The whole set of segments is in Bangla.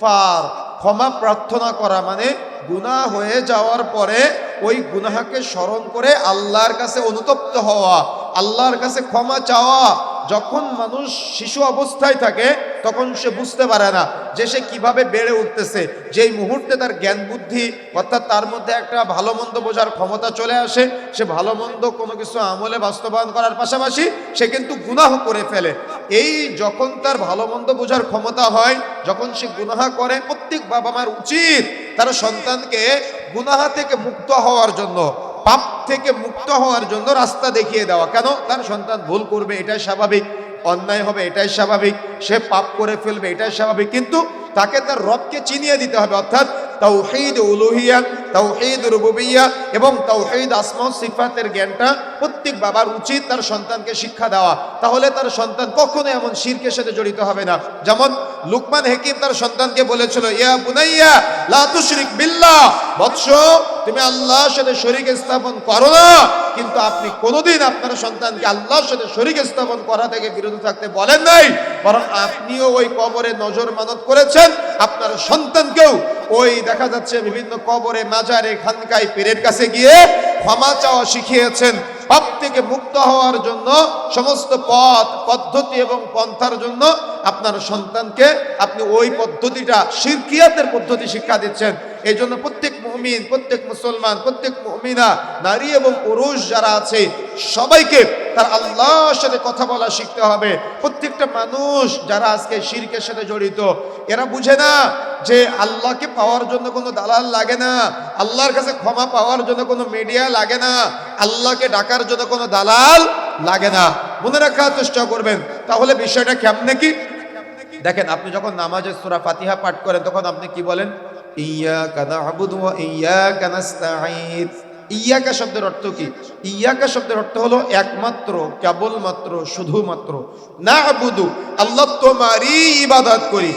ইস্তিকফার ক্ষমা প্রার্থনা করা মানে গুনাহ হয়ে যাওয়ার পরে ওই গুনাহকে স্মরণ করে আল্লাহর কাছে অনুতপ্ত হওয়া, আল্লাহর কাছে ক্ষমা চাওয়া। যখন মানুষ শিশু অবস্থায় থাকে, তখন সে বুঝতে পারে না যে সে কীভাবে বেড়ে উঠতেছে। যেই মুহূর্তে তার জ্ঞান বুদ্ধি অর্থাৎ তার মধ্যে একটা ভালো মন্দ বোঝার ক্ষমতা চলে আসে, সে ভালো মন্দ কোনো কিছু আমলে বাস্তবায়ন করার পাশাপাশি সে কিন্তু গুনাহ করে ফেলে। এই যখন তার ভালো মন্দ বোঝার ক্ষমতা হয়, যখন সে গুনাহা করে, প্রত্যেক বাবা মার উচিত তার সন্তানকে গুনাহা থেকে মুক্ত হওয়ার জন্য, পাপ থেকে মুক্ত হওয়ার জন্য রাস্তা দেখিয়ে দেওয়া। কেন? তার সন্তান ভুল করবে, এটাই স্বাভাবিক। অন্যায় হবে, এটাই স্বাভাবিক। সে পাপ করে ফেলবে, এটাই স্বাভাবিক। কিন্তু তাকে তার রবকে চিনিয়ে দিতে হবে, অর্থাৎ তাওহীদ উলুহিয়া তাওহীদ রুবুবিয়া এবং তাওহীদ আসমা সিফাতের জ্ঞানটা প্রত্যেক বাবার উচিত তার সন্তানকে শিক্ষা দেওয়া। তাহলে তার সন্তান কখনো এমন শিরকের সাথে জড়িত হবে না। যেমন লুকমান হাকিম তার সন্তানকে বলেছিল, ইয়া বুনাইয়া, লা তুশরিক বিল্লাহ। বৎস, তুমি আল্লাহর সাথে শরীক স্থাপন করো না। কিন্তু আপনি কোনোদিন আপনার সন্তানকে আল্লাহর সাথে শরীক স্থাপন করা থেকে বিরত থাকতে বলেন নাই। বরং আপনিও ওই কবরে নজর মানত করেছেন। আপনার সন্তানকেও ওই দেখা যাচ্ছে বিভিন্ন কবরে মাজারে খানকায় পীরের কাছে গিয়ে ক্ষমা চাওয়া শিখিয়েছেন। পাপ থেকে মুক্ত হওয়ার জন্য সমস্ত পথ, পদ্ধতি এবং পন্থার জন্য আপনার সন্তানকে আপনি ওই পদ্ধতিটা শিরকিয়াতের পদ্ধতি শিক্ষা দিচ্ছেন। এই জন্য প্রত্যেক মুমিন, প্রত্যেক মুসলমান, প্রত্যেক মুমিনা, নারী এবং পুরুষ যারা আছে, সবাইকে তার আল্লাহর সাথে কথা বলা শিখতে হবে। প্রত্যেকটা মানুষ যারা আজকে শিরকের সাথে জড়িত, এরা বুঝে না যে আল্লাহকে পাওয়ার জন্য কোনো দালাল লাগে না, আল্লাহর কাছে ক্ষমা পাওয়ার জন্য কোনো মিডিয়া লাগে না, আল্লাহকে ডাকার জন্য কোনো দালাল লাগে না। মনে রাখার চেষ্টা করবেন। তাহলে বিষয়টা কেমনে কি? দেখেন, আপনি যখন নামাজের সুরা ফাতিহা পাঠ করেন, তখন আপনি কি বলেন? ইয়া কানা আবুদ ইয়া নাস্তাঈন। ইয়াকা শব্দের অর্থ কি? ইয়াকা শব্দের অর্থ হলো একমাত্র, কেবলমাত্র, শুধুমাত্র। না'বুদু আল্লাহ তোমারই ইবাদত করি।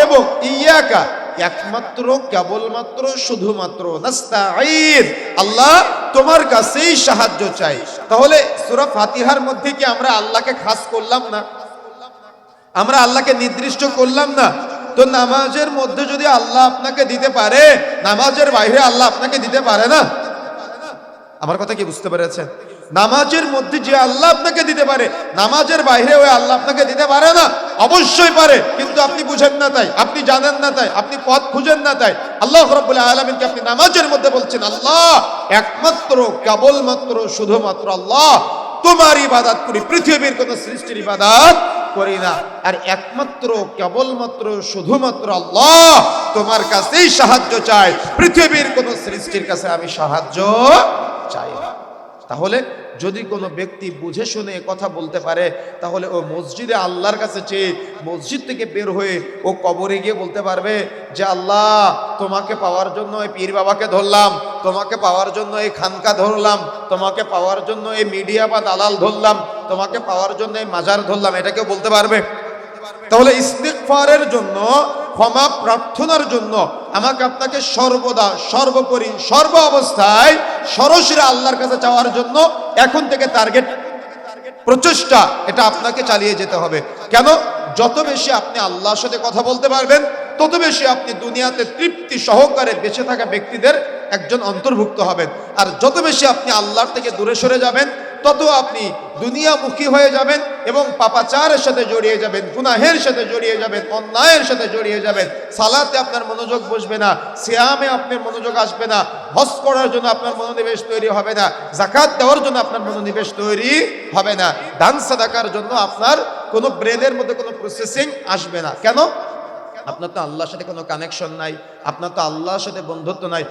এবং ইয়াকা, একমাত্র, কেবলমাত্র, শুধুমাত্র। আল্লাহ তোমার কাছেই সাহায্য চাই। তাহলে সূরা ফাতিহার মধ্যে কি আমরা আল্লাহকে খাস করলাম না? আমরা আল্লাহকে নির্দিষ্ট করলাম না? তো নামাজের মধ্যে যদি আল্লাহ আপনাকে দিতে পারে, নামাজের বাইরে আল্লাহ আপনাকে দিতে পারে না? আমার কথা কি বুঝতে পেরেছেন নামাজের মধ্যে যে আল্লাহ আপনাকে দিতে পারে, নামাজের বাইরে ওই আল্লাহ আপনাকে দিতে পারে না, অবশ্যই পারে, কিন্তু আপনি বুঝেন না তাই, আপনি জানেন না তাই, আপনি পথ খুঁজেন না তাই। আল্লাহ রব্বুল আলমিনকে আপনি নামাজের মধ্যে বলছেন, আল্লাহ, একমাত্র, কেবলমাত্র, শুধুমাত্র আল্লাহ, তোমার ইবাদাত করি, পৃথিবীর কোন সৃষ্টির ইবাদাত করি না। আর একমাত্র, কেবলমাত্র, শুধুমাত্র আল্লাহ তোমার কাছেই সাহায্য চাই, পৃথিবীর কোন সৃষ্টির কাছে আমি সাহায্য চাই তাহলে যদি কোনো ব্যক্তি বুঝে শুনে কথা বলতে পারে, তাহলে ও মসজিদে আল্লাহর কাছে চেয়ে মসজিদ থেকে বের হয়ে ও কবরে গিয়ে বলতে পারবে যে, আল্লাহ, তোমাকে পাওয়ার জন্য এই পীর বাবাকে ধরলাম, তোমাকে পাওয়ার জন্য এই খানকা ধরলাম, তোমাকে পাওয়ার জন্য এই মিডিয়া বা দালাল ধরলাম, তোমাকে পাওয়ার জন্য এই মাজার ধরলাম। এটা কেউ বলতে পারবে? তাহলে ইস্তিগফারের জন্য ক্ষমা প্রার্থনার জন্য আমাকে আপনাকে সর্বদা, সর্বোপরি, সর্ব অবস্থায় সরাসরি আল্লাহর কাছে চাওয়ার জন্য এখন থেকে টার্গেট প্রচেষ্টা, এটা আপনাকে চালিয়ে যেতে হবে। কেন? যত বেশি আপনি আল্লাহর সাথে কথা বলতে পারবেন, তত বেশি আপনি দুনিয়াতে তৃপ্তি সহকারে বেঁচে থাকা ব্যক্তিদের একজন অন্তর্ভুক্ত হবেন। আর যত বেশি আপনি আল্লাহর থেকে দূরে সরে যাবেন তত আপনি দুনিয়ামুখী হয়ে যাবেন এবং পাপাচারের সাথে জড়িয়ে যাবেন, গুনাহের সাথে জড়িয়ে যাবেন, অন্যায়ের সাথে জড়িয়ে যাবেন। সালাতে আপনার মনোযোগ বসবে না, সিয়ামে আপনার মনোযোগ আসবে না, হজ করার জন্য আপনার মনোনিবেশ তৈরি হবে না জাকাত দেওয়ার জন্য আপনার মনোনিবেশ তৈরি হবে না। দান সাদাকার জন্য আপনার কোনো ব্রেনের মধ্যে কোনো প্রসেসিং আসবে না। কেন? আপনার তো আল্লাহর সাথে কোনো কানেকশন নাই, আপনার তো আল্লাহর সাথে বন্ধুত্ব নাই।